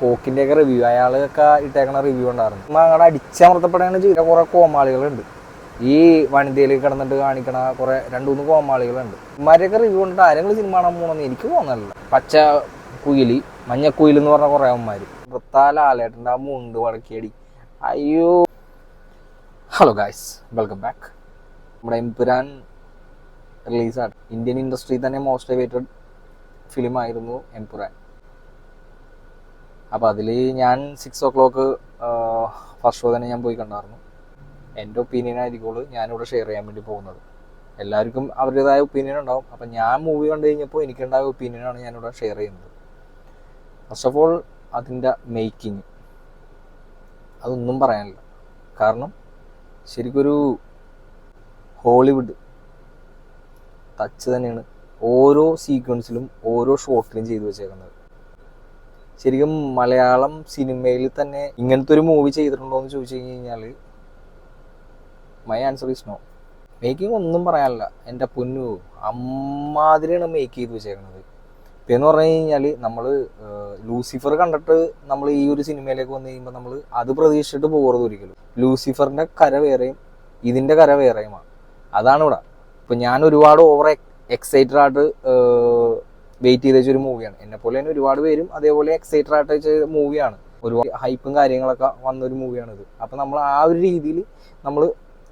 കോക്കിന്റെ ഒക്കെ review അയാളൊക്കെ ഇട്ടേക്കണ review ഉണ്ടായിരുന്നു. അങ്ങനെ അടിച്ചമർത്തപ്പെടുകയാണ് ചെയ്ത കുറെ കോമാളികളുണ്ട്. ഈ വനിതയിൽ കിടന്നിട്ട് കാണിക്കണ കുറെ രണ്ട് മൂന്ന് കോമാളികളുണ്ട്. ഇമാരെയൊക്കെ റിവ്യൂ കണ്ടിട്ട് ആരെങ്കിലും സിനിമ കാണാൻ പോകണമെന്ന് എനിക്ക് തോന്നുന്നില്ല പച്ച കുയിലി മഞ്ഞ കുയിൽ എന്ന് പറഞ്ഞ കുറെ അമ്മമാര് വൃത്താലാലേട്ടന്റെ ആ മുണ്ട് വടക്കിയടി അയ്യോ. ഹലോ ഗായ്സ് വെൽക്കം ബാക്ക് നമ്മുടെ എംപുരാൻ റിലീസാണ് ഇന്ത്യൻ ഇൻഡസ്ട്രി തന്നെ മോസ്റ്റ് ഫേവറേറ്റഡ് ഫിലിം ആയിരുന്നു എംപുരാൻ. അപ്പോൾ അതിൽ ഞാൻ six o'clock first show തന്നെ ഞാൻ പോയി കണ്ടായിരുന്നു എന്റെ ഒപ്പീനിയൻ ആയിരിക്കുള്ളൂ ഞാനിവിടെ ഷെയർ ചെയ്യാൻ വേണ്ടി പോകുന്നത്. എല്ലാവർക്കും അവരുടേതായ ഒപ്പീനിയൻ ഉണ്ടാവും. അപ്പം ഞാൻ മൂവി കണ്ടു കഴിഞ്ഞപ്പോൾ എനിക്കുണ്ടായ ഒപ്പീനിയനാണ് ഞാനിവിടെ ഷെയർ ചെയ്യുന്നത്. ഫസ്റ്റ് ഓഫ് ഓൾ അതിന്റെ മേക്കിങ് അതൊന്നും പറയാനില്ല. കാരണം ശരിക്കൊരു ഹോളിവുഡ് ടച്ച് തന്നെയാണ് ഓരോ സീക്വൻസിലും ഓരോ ഷോട്ടിലും ചെയ്തു വെച്ചേക്കുന്നത്. ശരിക്കും മലയാളം സിനിമയിൽ തന്നെ ഇങ്ങനത്തെ ഒരു മൂവി ചെയ്തിട്ടുണ്ടോ എന്ന് ചോദിച്ചു കഴിഞ്ഞാൽ my answer is no making ഒന്നും പറയാനില്ല. എന്റെ പൊന്നു അമ്മാതിരിയാണ് മേക്ക് ചെയ്ത് വെച്ചേക്കുന്നത് എന്ന് പറഞ്ഞു കഴിഞ്ഞാൽ നമ്മൾ ലൂസിഫർ കണ്ടിട്ട് നമ്മൾ ഈ ഒരു സിനിമയിലേക്ക് വന്നു കഴിയുമ്പോൾ നമ്മൾ അത് പ്രതീക്ഷിച്ചിട്ട് പോകരുത് ഒരിക്കലും. ലൂസിഫറിന്റെ കര വേറെയും ഇതിന്റെ കര വേറെയുമാണ്. അതാണ് ഇവിടെ. ഇപ്പം ഞാൻ ഒരുപാട് ഓവർ എക്സൈറ്റഡ് ആയിട്ട് വെയിറ്റ് ചെയ്ത ഒരു മൂവിയാണ് എന്നെ പോലെ തന്നെ ഒരുപാട് പേരും അതേപോലെ എക്സൈറ്റഡ് ആയിട്ട് വെച്ച മൂവിയാണ് ഒരുപാട് ഹൈപ്പും കാര്യങ്ങളൊക്കെ വന്നൊരു മൂവിയാണ് ഇത് അപ്പം നമ്മൾ ആ ഒരു രീതിയിൽ നമ്മൾ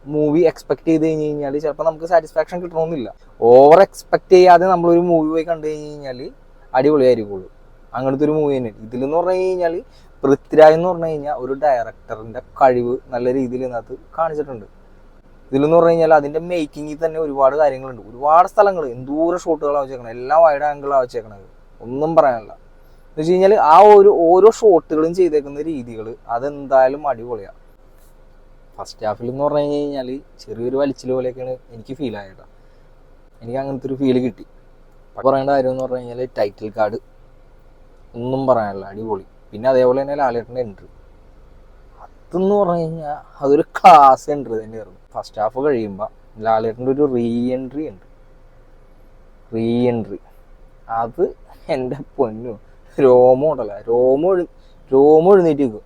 മൂവി എക്സ്പെക്ട് ചെയ്ത് കഴിഞ്ഞ് കഴിഞ്ഞാൽ ചിലപ്പോൾ നമുക്ക് സാറ്റിസ്ഫാക്ഷൻ കിട്ടണമെന്നില്ല ഓവർ എക്സ്പെക്ട് ചെയ്യാതെ നമ്മളൊരു മൂവി പോയി കണ്ടു കഴിഞ്ഞ് കഴിഞ്ഞാൽ അടിപൊളിയായിരിക്കുള്ളൂ. അങ്ങനത്തെ ഒരു മൂവി തന്നെ. ഇതിലെന്ന് പറഞ്ഞു കഴിഞ്ഞാൽ പൃഥ്വിരാജ് എന്ന് പറഞ്ഞു കഴിഞ്ഞാൽ ഒരു ഡയറക്ടറിന്റെ കഴിവ് നല്ല രീതിയിൽ ഇതിനകത്ത് കാണിച്ചിട്ടുണ്ട്. ഇതിലെന്ന് പറഞ്ഞു കഴിഞ്ഞാൽ അതിന്റെ മേക്കിങ്ങിൽ തന്നെ ഒരുപാട് കാര്യങ്ങളുണ്ട്. ഒരുപാട് സ്ഥലങ്ങൾ എന്തോരം ഷോട്ടുകളാണ് വെച്ചേക്കണത്. എല്ലാം വൈഡ് ആംഗിളാണ് വെച്ചേക്കണത്. ഒന്നും പറയാനില്ല. എന്ന് വെച്ച് കഴിഞ്ഞാൽ ആ ഒരു ഓരോ ഷോട്ടുകളും ചെയ്തേക്കുന്ന രീതികൾ അതെന്തായാലും അടിപൊളിയാ. ഫസ്റ്റ് ഹാഫിൽ എന്ന് പറഞ്ഞു കഴിഞ്ഞാൽ ചെറിയൊരു വലിച്ചിൽ പോലെയൊക്കെയാണ് എനിക്ക് ഫീൽ ആയത്. എനിക്ക് അങ്ങനത്തെ ഒരു ഫീൽ കിട്ടി. പറയേണ്ട കാര്യം എന്ന് പറഞ്ഞു കഴിഞ്ഞാൽ ടൈറ്റിൽ കാർഡ് ഒന്നും പറയാനില്ല. അടിപൊളി. പിന്നെ അതേപോലെ തന്നെ ലാലേട്ടന്റെ എൻട്രി അതെന്ന് പറഞ്ഞു കഴിഞ്ഞാൽ അതൊരു ക്ലാസ് എൻട്രി തന്നെയായിരുന്നു. ഫസ്റ്റ് ഹാഫ് കഴിയുമ്പോൾ ലാലേട്ടന്റെ ഒരു റീ എൻട്രി ഉണ്ട്. റീ എൻട്രി അത് എന്റെ പൊന്നു. രോമം ഉണ്ടല്ല. രോമം എഴു എഴുന്നേറ്റ് നിൽക്കും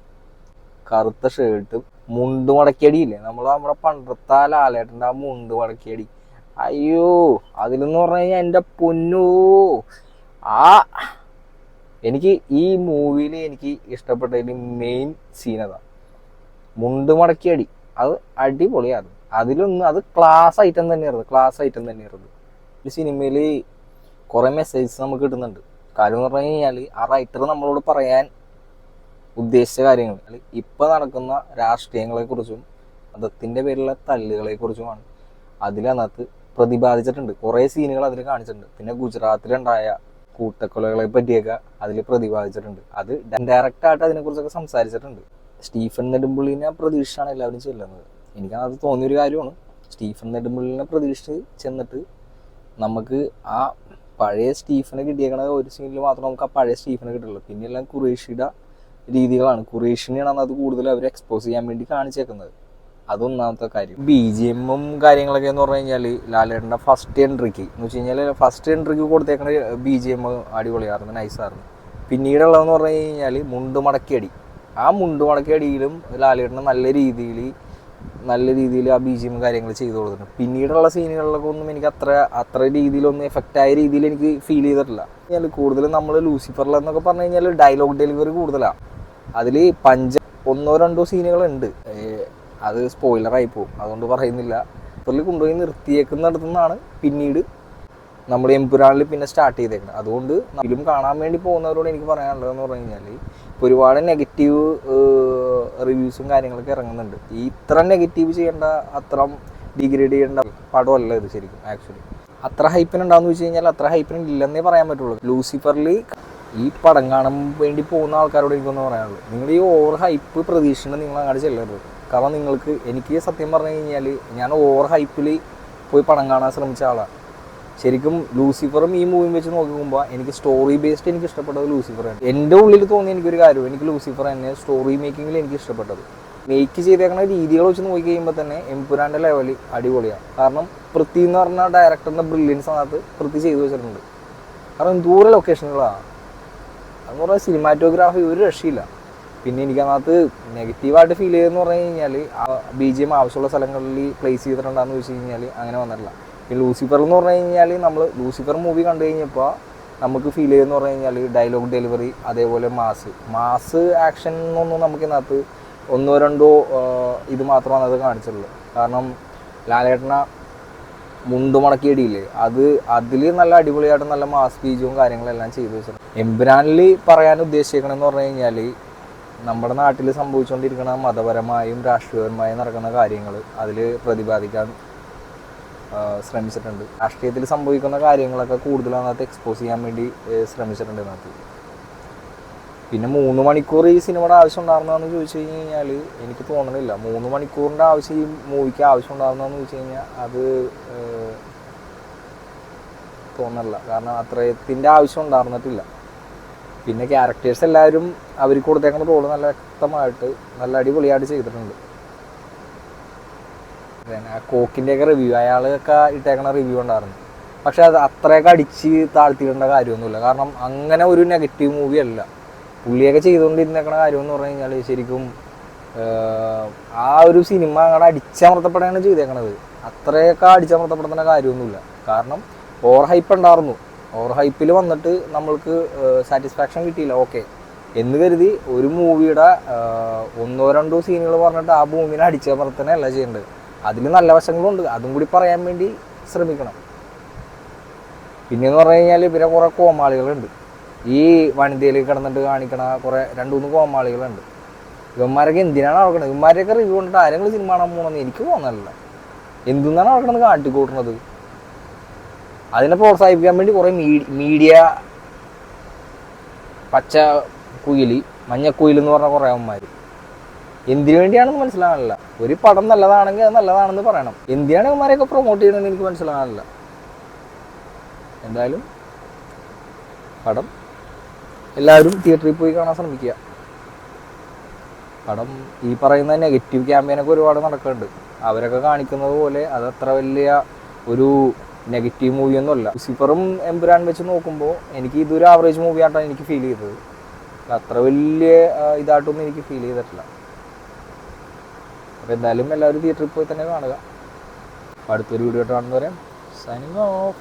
കറുത്ത ഷർട്ടും മുണ്ട് മടക്കിയടിയില്ലേ? നമ്മൾ നമ്മുടെ പണ്ടത്തെ ലാലേട്ടന്റെ ആ മുണ്ട് മടക്കിയടി. അയ്യോ അതിലെന്ന് പറഞ്ഞു കഴിഞ്ഞാൽ എന്റെ പൊന്നു. ആ എനിക്ക് ഈ മൂവിയിൽ എനിക്ക് ഇഷ്ടപ്പെട്ടതിൽ മെയിൻ സീൻ അതാണ് മുണ്ട് മടക്കിയടി. അത് അടിപൊളിയായിരുന്നു. അതിലൊന്ന് അത് ക്ലാസ് ഐറ്റം തന്നെയായിരുന്നു. ക്ലാസ് ഐറ്റം തന്നെയായിരുന്നു. ഈ സിനിമയിൽ കുറേ മെസ്സേജസ് നമുക്ക് കിട്ടുന്നുണ്ട്. കാര്യം എന്ന് പറഞ്ഞു കഴിഞ്ഞാൽ ആ റൈറ്റർ നമ്മളോട് പറയാൻ ഉദ്ദേശിച്ച കാര്യങ്ങൾ. ഇപ്പം നടക്കുന്ന രാഷ്ട്രീയങ്ങളെക്കുറിച്ചും മതത്തിന്റെ പേരിലുള്ള തല്ലുകളെക്കുറിച്ചുമാണ് അതിലതിനകത്ത് പ്രതിപാദിച്ചിട്ടുണ്ട്. കുറേ സീനുകൾ അതിൽ കാണിച്ചിട്ടുണ്ട്. പിന്നെ ഗുജറാത്തിലുണ്ടായ കൂട്ടക്കൊലകളെ പറ്റിയൊക്കെ അതിൽ പ്രതിപാദിച്ചിട്ടുണ്ട്. അത് ഡയറക്റ്റ് ആയിട്ട് അതിനെക്കുറിച്ചൊക്കെ സംസാരിച്ചിട്ടുണ്ട്. സ്റ്റീഫൻ നെടുമ്പുള്ളിനെ പ്രതീക്ഷിച്ചാണ് എല്ലാവരും ചെല്ലുന്നത്. എനിക്കത് തോന്നിയൊരു കാര്യമാണ്. സ്റ്റീഫൻ നെടുമ്പുള്ളിനെ പ്രതീക്ഷിച്ച് ചെന്നിട്ട് നമുക്ക് ആ പഴയ സ്റ്റീഫനെ കിട്ടിയേക്കണ ഒരു സീനിൽ മാത്രം നമുക്ക് ആ പഴയ സ്റ്റീഫനെ കിട്ടുള്ളൂ. പിന്നെ എല്ലാം കുറേഷ്യയുടെ രീതികളാണ്. കുറേഷ്യനെയാണ് അത് കൂടുതൽ അവർ എക്സ്പോസ് ചെയ്യാൻ വേണ്ടി കാണിച്ചേക്കുന്നത്. അതൊന്നാമത്തെ കാര്യം. ബി ജി എമ്മും കാര്യങ്ങളൊക്കെ എന്ന് പറഞ്ഞു കഴിഞ്ഞാൽ ലാലേട്ടന്റെ ഫസ്റ്റ് എൻട്രിക്ക് എന്ന് വെച്ച് കഴിഞ്ഞാൽ ഫസ്റ്റ് എൻട്രിക്ക് കൊടുത്തേക്കണ ബി ജി എം അടിപൊളിയായിരുന്നു നൈസായിരുന്നു പിന്നീടുള്ളതെന്ന് പറഞ്ഞു കഴിഞ്ഞാൽ മുണ്ട് മടക്കിയടി. ആ മുണ്ട് മടക്കിയടിയിലും ലാലേട്ടന് നല്ല രീതിയിൽ നല്ല രീതിയിൽ ആ ബി ജി എം കാര്യങ്ങൾ ചെയ്തു കൊടുത്തിട്ടുണ്ട്. പിന്നീടുള്ള സീനുകളിലൊക്കെ ഒന്നും എനിക്ക് അത്ര അത്ര രീതിയിലൊന്നും എഫക്റ്റ് ആയ രീതിയിൽ എനിക്ക് ഫീൽ ചെയ്തിട്ടില്ല. ഞാൻ കൂടുതലും നമ്മൾ ലൂസിഫറിൽ എന്നൊക്കെ പറഞ്ഞു കഴിഞ്ഞാൽ ഡയലോഗ് ഡെലിവറി കൂടുതലാണ് അതിൽ പഞ്ച ഒന്നോ രണ്ടോ സീനുകളുണ്ട്. അത് സ്പോയിലറായി പോകും. അതുകൊണ്ട് പറയുന്നില്ല. ലൂസിഫറിൽ കൊണ്ടുപോയി നിർത്തിയേക്കുന്നിടത്തുനിന്നാണ് പിന്നീട് നമ്മൾ എംപുരാനിൽ പിന്നെ സ്റ്റാർട്ട് ചെയ്തേക്കുന്നത് അതുകൊണ്ട് ഫിലിം കാണാൻ വേണ്ടി പോകുന്നവരോട് എനിക്ക് പറയാനുള്ളതെന്ന് പറഞ്ഞു കഴിഞ്ഞാൽ ഇപ്പോൾ ഒരുപാട് നെഗറ്റീവ് റിവ്യൂസും കാര്യങ്ങളൊക്കെ ഇറങ്ങുന്നുണ്ട്. ഈ ഇത്ര നെഗറ്റീവ് ചെയ്യേണ്ട അത്ര ഡിഗ്രേഡ് ചെയ്യേണ്ട പടമല്ല ഇത് ശരിക്കും ആക്ച്വലി അത്ര ഹൈപ്പിന് ഉണ്ടാവുന്ന വെച്ച് കഴിഞ്ഞാൽ അത്ര ഹൈപ്പിന് ഇല്ലെന്നേ പറയാൻ പറ്റുള്ളൂ. ലൂസിഫറിൽ ഈ പടം കാണാൻ വേണ്ടി പോകുന്ന ആൾക്കാരോട് എനിക്കൊന്ന് പറയാനുള്ളൂ. നിങ്ങൾ ഈ ഓവർ ഹൈപ്പ് പ്രതീക്ഷിച്ചിട്ട് നിങ്ങൾ അങ്ങോട്ട് ചെല്ലരുത്. കാരണം നിങ്ങൾക്ക് എനിക്ക് സത്യം പറഞ്ഞു കഴിഞ്ഞാൽ ഞാൻ ഓവർ ഹൈപ്പിൽ പോയി പടം കാണാൻ ശ്രമിച്ച ആളാണ് ശരിക്കും ലൂസിഫറും ഈ മൂവിയും വെച്ച് നോക്കുമ്പോൾ എനിക്ക് സ്റ്റോറി ബേസ്ഡ് എനിക്ക് ഇഷ്ടപ്പെട്ടത് ലൂസിഫറാണ് എന്റെ ഉള്ളിൽ തോന്നിയ എനിക്കൊരു കാര്യം എനിക്ക് ലൂസിഫർ തന്നെ സ്റ്റോറി മേക്കിങ്ങിൽ എനിക്ക് ഇഷ്ടപ്പെട്ടത്. മേക്ക് ചെയ്തേക്കുന്ന രീതികൾ വെച്ച് നോക്കി കഴിയുമ്പോൾ തന്നെ എംപുരാന്റെ ലെവൽ അടിപൊളിയാണ്. കാരണം പൃഥ്വി എന്ന് പറഞ്ഞ ഡയറക്ടറിന്റെ ബ്രില്യൻസ് അതിനകത്ത് പൃഥ്വി ചെയ്തു വെച്ചിട്ടുണ്ട്. കാരണം ദൂരെ ലൊക്കേഷനുകളാണ് അതെന്ന് പറഞ്ഞാൽ സിനിമാറ്റോഗ്രാഫി ഒരു രക്ഷയില്ല. പിന്നെ എനിക്ക് എനിക്കതിനകത്ത് നെഗറ്റീവായിട്ട് ഫീൽ ചെയ്തെന്ന് പറഞ്ഞു കഴിഞ്ഞാൽ ബി ജി എം ആവശ്യമുള്ള സ്ഥലങ്ങളിൽ പ്ലേസ് ചെയ്തിട്ടുണ്ടാന്ന് ചോദിച്ചു കഴിഞ്ഞാൽ അങ്ങനെ വന്നിട്ടില്ല. ഈ ലൂസിഫർ എന്ന് പറഞ്ഞു കഴിഞ്ഞാൽ നമ്മൾ ലൂസിഫർ മൂവി കണ്ടു കഴിഞ്ഞപ്പോൾ നമുക്ക് ഫീൽ ചെയ്തെന്ന് പറഞ്ഞു കഴിഞ്ഞാൽ ഡയലോഗ് ഡെലിവറി അതേപോലെ മാസ്. മാസ് ആക്ഷൻ എന്നൊന്നും നമുക്കിതിനകത്ത് ഒന്നോ രണ്ടോ ഇത് മാത്രമാണ് അത് കാണിച്ചിട്ടുള്ളത്. കാരണം ലാലേട്ടന മുണ്ട് മടക്കിയടിയില്ലേ അത് അതിൽ നല്ല അടിപൊളിയായിട്ട് നല്ല മാസ് ബീജവും കാര്യങ്ങളെല്ലാം ചെയ്തു വെച്ചിട്ടുണ്ട്. എംബ്രാനിൽ പറയാൻ ഉദ്ദേശിക്കണമെന്ന് പറഞ്ഞു കഴിഞ്ഞാൽ നമ്മുടെ നാട്ടിൽ സംഭവിച്ചുകൊണ്ടിരിക്കുന്ന മതപരമായും രാഷ്ട്രീയപരമായും നടക്കുന്ന കാര്യങ്ങൾ അതിൽ പ്രതിപാദിക്കാൻ ശ്രമിച്ചിട്ടുണ്ട്. രാഷ്ട്രീയത്തിൽ സംഭവിക്കുന്ന കാര്യങ്ങളൊക്കെ കൂടുതൽ അതിനകത്ത് എക്സ്പോസ് ചെയ്യാൻ വേണ്ടി ശ്രമിച്ചിട്ടുണ്ട് ഇതിനകത്ത്. പിന്നെ മൂന്ന് മണിക്കൂർ ഈ സിനിമയുടെ ആവശ്യം ഉണ്ടായിരുന്നതെന്ന് ചോദിച്ചു കഴിഞ്ഞ് കഴിഞ്ഞാൽ എനിക്ക് തോന്നണില്ല. മൂന്ന് മണിക്കൂറിന്റെ ആവശ്യം ഈ മൂവിക്ക് ആവശ്യം ഉണ്ടായിരുന്നതെന്ന് ചോദിച്ചു കഴിഞ്ഞാൽ അത് തോന്നല കാരണം അത്രയത്തിന്റെ ആവശ്യം ഉണ്ടായിരുന്നിട്ടില്ല പിന്നെ ക്യാരക്ടേഴ്സ് എല്ലാവരും അവർ കൊടുത്തേക്കുന്ന റോൾ നല്ല വ്യക്തമായിട്ട് നല്ല അടിപൊളിയായിട്ട് ചെയ്തിട്ടുണ്ട്. കോക്കിന്റെയൊക്കെ റിവ്യൂ അയാളൊക്കെ ഇട്ടേക്കണ റിവ്യൂ ഉണ്ടായിരുന്നു. പക്ഷെ അത് അത്രയൊക്കെ അടിച്ച് താഴ്ത്തിയിടേണ്ട കാര്യമൊന്നുമില്ല. കാരണം അങ്ങനെ ഒരു നെഗറ്റീവ് മൂവി അല്ല. പുള്ളിയൊക്കെ ചെയ്തുകൊണ്ടിരുന്നേക്കണ കാര്യം എന്ന് പറഞ്ഞു കഴിഞ്ഞാൽ ശരിക്കും ആ ഒരു സിനിമ അങ്ങനെ അടിച്ചമർത്തപ്പെടുകയാണ് ചെയ്തേക്കണത്. അത്രയൊക്കെ അടിച്ചമർത്തപ്പെടുന്ന കാര്യമൊന്നുമില്ല. കാരണം ഓവർ ഹൈപ്പ് ഉണ്ടായിരുന്നു. ഓവർ ഹൈപ്പിൽ വന്നിട്ട് നമ്മൾക്ക് സാറ്റിസ്ഫാക്ഷൻ കിട്ടിയില്ല. ഓക്കെ എന്ന് കരുതി ഒരു മൂവിയുടെ ഒന്നോ രണ്ടോ സീനുകൾ പറഞ്ഞിട്ട് ആ ഭൂമിനെ അടിച്ചമർത്തനല്ല ചെയ്യേണ്ടത്. അതിൽ നല്ല വശങ്ങളുണ്ട്. അതും കൂടി പറയാൻ വേണ്ടി ശ്രമിക്കണം. പിന്നെയെന്ന് പറഞ്ഞു കഴിഞ്ഞാൽ പിന്നെ കുറേ കോമാളികളുണ്ട്. ഈ വനിതയിൽ കിടന്നിട്ട് കാണിക്കണ കുറേ രണ്ട് മൂന്ന് കോമാളികളുണ്ട്. ഇവന്മാരൊക്കെ എന്തിനാണ് നടക്കുന്നത് ഇവന്മാരെയൊക്കെ റിവ്യൂ കൊണ്ടിട്ട് ആരെങ്കിലും സിനിമ കാണാൻ പോകണമെന്ന് എനിക്ക് തോന്നണില്ല എന്തുന്നാണ് നടക്കണത് കാട്ടിക്കൂട്ടുന്നത് അതിനെ പ്രോത്സാഹിപ്പിക്കാൻ വേണ്ടി കുറേ മീഡിയ പച്ച കുയിലി മഞ്ഞക്കുയിൽ എന്ന് പറഞ്ഞ കുറേ അവന്മാർ എന്തിനു വേണ്ടിയാണെന്ന് മനസ്സിലാകാനില്ല. ഒരു പടം നല്ലതാണെങ്കിൽ അത് നല്ലതാണെന്ന് പറയണം. എന്തിനാണ് ഇവന്മാരെയൊക്കെ പ്രൊമോട്ട് ചെയ്യണമെന്ന് എനിക്ക് മനസ്സിലാകാനില്ല. എന്തായാലും പടം എല്ലാവരും തിയേറ്ററിൽ പോയി കാണാൻ ശ്രമിക്കുക. പടം ഈ പറയുന്ന നെഗറ്റീവ് ക്യാമ്പയിനൊക്കെ ഒരുപാട് നടക്കുന്നുണ്ട്. അവരൊക്കെ കാണിക്കുന്നത് പോലെ അത് അത്ര വലിയ ഒരു നെഗറ്റീവ് മൂവി സിഫറും എംപുരാൻ വെച്ച് നോക്കുമ്പോൾ എനിക്ക് ഇതൊരു ആവറേജ് മൂവിയായിട്ടാണ് എനിക്ക് ഫീൽ ചെയ്തത്. അത്ര വലിയ ഇതായിട്ടൊന്നും എനിക്ക് ഫീൽ ചെയ്തിട്ടില്ല. അപ്പോൾ എന്തായാലും എല്ലാവരും തിയേറ്ററിൽ പോയി തന്നെ കാണുക. അടുത്തൊരു വീഡിയോ കാണുന്നവരെ സൈനിങ് ഓഫ്